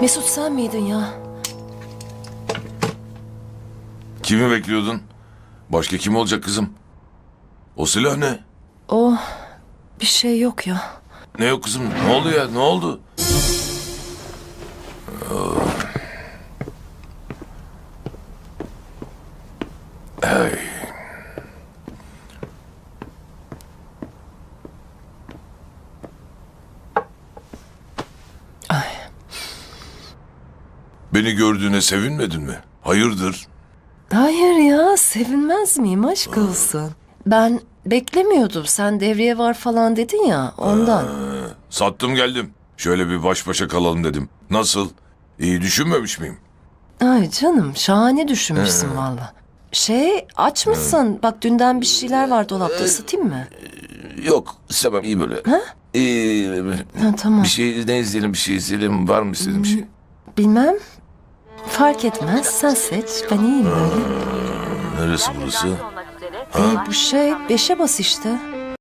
Mesut sen miydin ya? Kimi bekliyordun? Başka kim olacak kızım? O silah ne? O bir şey yok ya. Ne yok kızım? Ne oldu ya? Ne oldu? Ay. Beni gördüğüne sevinmedin mi? Hayırdır? Hayır ya sevinmez miyim aşk olsun. Ben beklemiyordum sen devreye var falan dedin ya ondan. Sattım geldim. Şöyle bir baş başa kalalım dedim. Nasıl? İyi düşünmemiş miyim? Ay canım şahane düşünmüşsün valla. Şey aç mısın? Bak dünden bir şeyler var dolapta ısıtayım mı? Yok istemem iyi böyle. Ha? İyi, Ha, tamam bir şey ne izleyelim bir şey izleyelim var mı istediğin bir şey? bilmem. Fark etmez sen seç ben iyiyim böyle. Neresi burası? Ee, bu şey beşe bas işte.